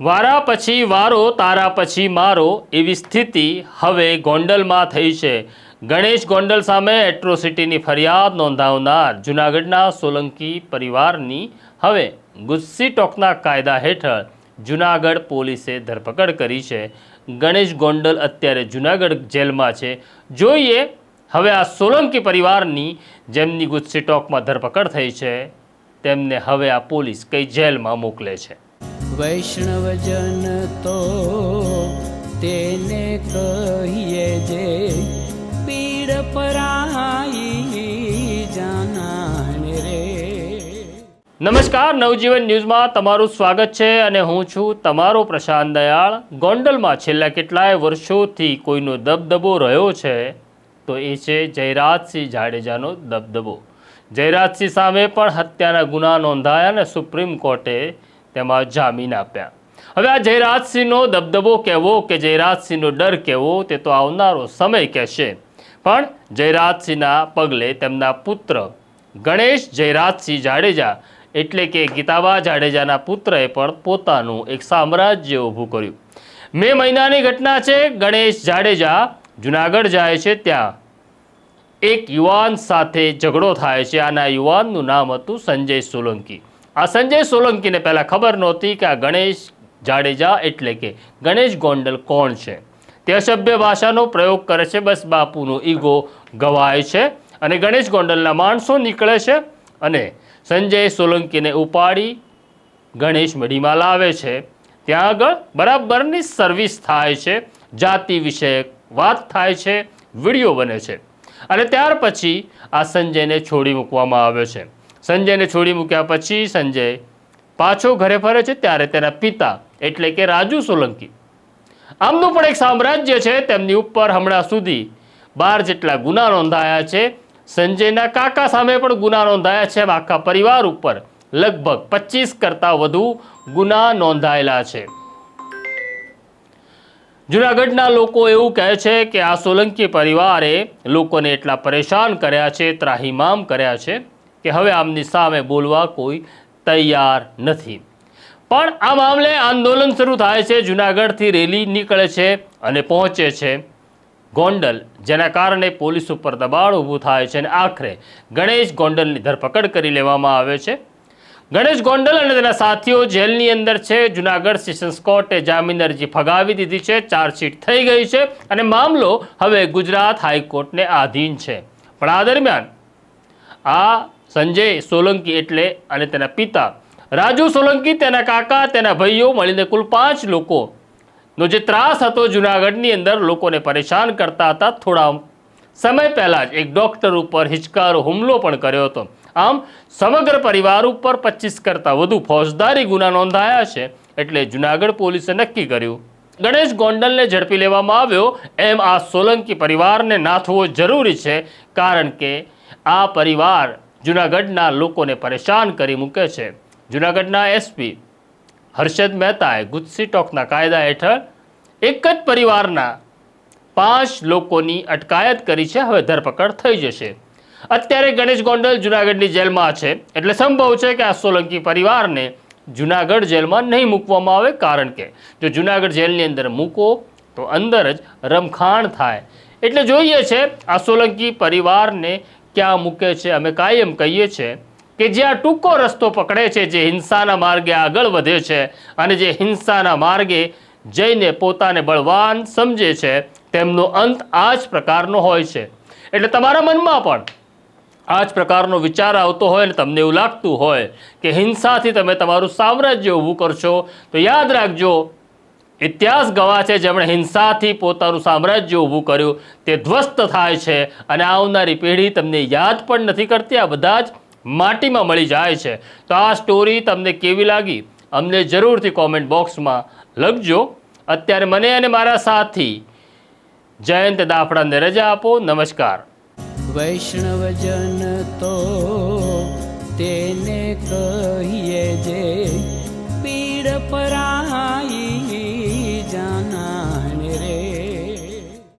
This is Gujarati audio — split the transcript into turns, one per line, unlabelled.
વારા પછી વારો, તારા પછી મારો એવી સ્થિતિ હવે ગોંડલમાં થઈ છે. ગણેશ ગોંડલ સામે એટ્રોસિટીની ફરિયાદ નોંધાવનાર જૂનાગઢના સોલંકી પરિવારની હવે ગુસ્સી ટોકના કાયદા હેઠળ જૂનાગઢ પોલીસે ધરપકડ કરી છે. ગણેશ ગોંડલ અત્યારે જૂનાગઢ જેલમાં છે. જોઈએ, હવે આ સોલંકી પરિવારની જેમની ગુસ્સી ટોકમાં ધરપકડ થઈ છે, તેમને હવે આ પોલીસ કઈ જેલમાં મોકલે છે.
વૈષ્ણવજન તો તેને કહીએ જે પીડ પરાઈ જાનાને રે.
નમસ્કાર, નવજીવન ન્યૂઝમાં તમારું સ્વાગત છે અને હું છું તમારો પ્રશાંત દયાળ. ગોંડલમાં છેલ્લા કેટલાય વર્ષોથી કોઈનો દબદબો રહ્યો છે તો એ છે જયરાજસિંહ જાડેજાનો દબદબો. જયરાજસિંહ સામે પણ હત્યાના ગુના નોંધાયા અને સુપ્રીમ કોર્ટે તેમાં જામીન આપ્યા. હવે આ જયરાજસિંહનો દબદબો કહેવો કે જયરાજસિંહનો ડર કહેવો તે તો આવનારો સમય કહેશે. પણ જયરાજસિંહના પગલે તેમના પુત્ર ગણેશ જયરાજસિંહ જાડેજા એટલે કે ગીતાબા જાડેજાના પુત્રએ પણ પોતાનું એક સામ્રાજ્ય ઊભું કર્યું. મે મહિનાની ઘટના છે, ગણેશ જાડેજા જુનાગઢ જાય છે ત્યાં. એક યુવાન સાથે ઝઘડો થાય છે, આના યુવાનનું નામ હતું સંજય સોલંકી. આ સંજય સોલંકીને પહેલાં ખબર નહોતી કે આ ગણેશ જાડેજા એટલે કે ગણેશ ગોંડલ કોણ છે. તે અસભ્ય ભાષાનો પ્રયોગ કરે છે, બસ બાપુનો ઈગો ગવાય છે અને ગણેશ ગોંડલના માણસો નીકળે છે અને સંજય સોલંકીને ઉપાડી ગણેશ મઢીમાં લાવે છે. ત્યાં આગળ બરાબરની સર્વિસ થાય છે, જાતિ વિષયક વાત થાય છે, વીડિયો બને છે અને ત્યાર પછી આ સંજયને છોડી મૂકવામાં આવે છે. સંજયને છોડી મૂક્યા પછી સંજય પાછો ઘરે ફરે છે ત્યારે તેના પિતા એટલે કે રાજુ સોલંકી. આમનું પણ એક સામ્રાજ્ય છે, તેમની ઉપર હમણાં સુધી બાર જેટલા ગુના નોંધાયા છે. સંજયના કાકા સામે પણ ગુના નોંધાયા છે, એમ આખા પરિવાર ઉપર લગભગ પચીસ કરતાં વધુ ગુના નોંધાયેલા છે. જુનાગઢના લોકો એવું કહે છે કે આ સોલંકી પરિવારે લોકોને એટલા પરેશાન કર્યા છે, ત્રાહિમામ કર્યા છે. કે હવે આમની સામે બોલવા કોઈ તૈયાર નથી. પણ આ મામલે આંદોલન શરૂ થાય છે, જુનાગઢથી રેલી નીકળે છે અને પહોંચે છે ગોંડલ, જેના કારણે પોલીસ ઉપર દબાણ ઊભું થાય છે અને આખરે ગણેશ ગોંડલની ધરપકડ કરી લેવામાં આવે છે. ગણેશ ગોંડલ અને તેના સાથીઓ જેલની અંદર છે, જુનાગઢ સેશન્સ કોર્ટે જામીન અરજી ફગાવી દીધી છે, ચાર્જશીટ થઈ ગઈ છે અને મામલો હવે ગુજરાત હાઈકોર્ટને આધીન છે. પણ આ દરમિયાન આ સંજય સોલંકી એટલે અને તેના પિતા. રાજુ સોલંકી, તેના કાકા, તેના ભાઈઓ મળીને કુલ પાંચ લોકોનો જે ત્રાસ હતો જુનાગઢની અંદર, લોકોને પરેશાન કરતા હતા થોડા સમય પહેલાં જ. એક ડૉક્ટર ઉપર હિચકારો હુમલો પણ કર્યો હતો. આમ, સમગ્ર પરિવાર ઉપર પચીસ કરતાં વધુ ફોજદારી ગુના નોંધાયા છે, એટલે જુનાગઢ પોલીસે નક્કી કર્યું. ગણેશ ગોંડલને ઝડપી લેવામાં આવ્યો. એમ આ સોલંકી પરિવારને નાથવો જરૂરી છે, કારણ કે આ પરિવાર જુનાગઢના લોકોને પરેશાન કરી મૂકે છે. જુનાગઢના એસપી હર્ષદ મહેતાએ ગુસ્સી ટોકના કાયદા હેઠળ એક જ પરિવારના પાંચ લોકોની અટકાયત કરી છે. હવે ધરપકડ થઈ જશે. અત્યારે ગણેશ ગોંડલ જુનાગઢની જેલમાં છે. એટલે સંભવ છે કે આ સોલંકી પરિવારને જુનાગઢ જેલમાં નહીં મૂકવામાં આવે. કારણ કે જો જુનાગઢ જેલની અંદર મૂકો તો અંદર જ રમખાણ થાય. એટલે જોઈએ છે આ સોલંકી પરિવારને ક્યાં મૂકે છે? અમે કાયમ કહીએ છીએ કે જ્યાં ટૂંકો રસ્તો પકડે છે, જે હિંસાના માર્ગે આગળ વધે છે અને જે હિંસાના માર્ગે જઈને પોતાને બળવાન સમજે છે, તેમનો અંત આ જ પ્રકારનો હોય છે. એટલે તમારા મનમાં પણ આ જ પ્રકારનો વિચાર આવતો હોય અને તમને એવું લાગતું હોય કે હિંસાથી તમે તમારું સામ્રાજ્ય ઊભું કરશો, તો યાદ રાખજો ઇતિહાસ ગવા છે જેમણે હિંસાથી પોતાનું સામ્રાજ્ય ઊભું કર્યું. તે ધ્વસ્ત થાય છે અને આવનારી પેઢી તમને યાદ પણ નથી કરતી. આ બધા જ માટીમાં મળી જાય છે. તો આ સ્ટોરી તમને કેવી લાગી? અમને જરૂરથી કોમેન્ટ બોક્સમાં લખજો. અત્યારે મને અને મારા સાથી જયંત દાફડાને રજા આપો. નમસ્કાર.
વૈષ્ણવજન તો તેને કહીએ જે પીડ પરાઈ